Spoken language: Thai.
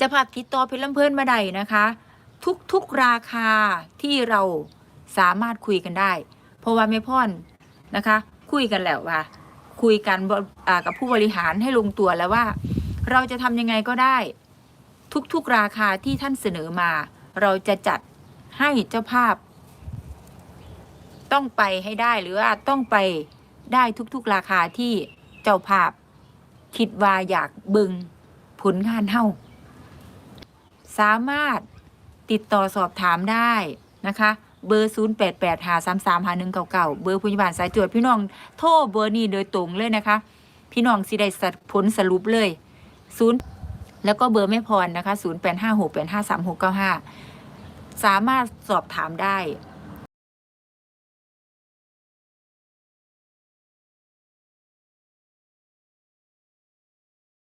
จะผัดติดต่อเพชรลำเพลินมาได้นะคะ ทุกๆราคาที่เราสามารถคุยกันได้ เพราะว่าแม่พ่อนนะคะ คุยกันแล้วว่า คุยกันกับผู้บริหารให้ลงตัวแล้วว่า เราจะทำยังไงก็ได้ ทุกๆราคาที่ท่านเสนอมา เราจะจัดให้เจ้าภาพ ต้องไปให้ได้หรือว่าต้องไปได้ทุกๆราคาที่เจ้าภาพ คิดว่าอยากเบึงผลงานเฮา สามารถติดต่อสอบถามได้นะคะเบอร์ 0 8 8 5 3 3 5 1 9 9 เบอร์ผู้ใหญ่บ้าลสายจวดพี่น้องโทรเบอร์นี้โดยตรงเลยนะคะ พี่น้องสิได้สัดผลสรุปเลย 0 แล้วก็เบอร์แม่พรนะคะ 0 8 5 6 8 5 3 6 9 5 สามารถสอบถามได้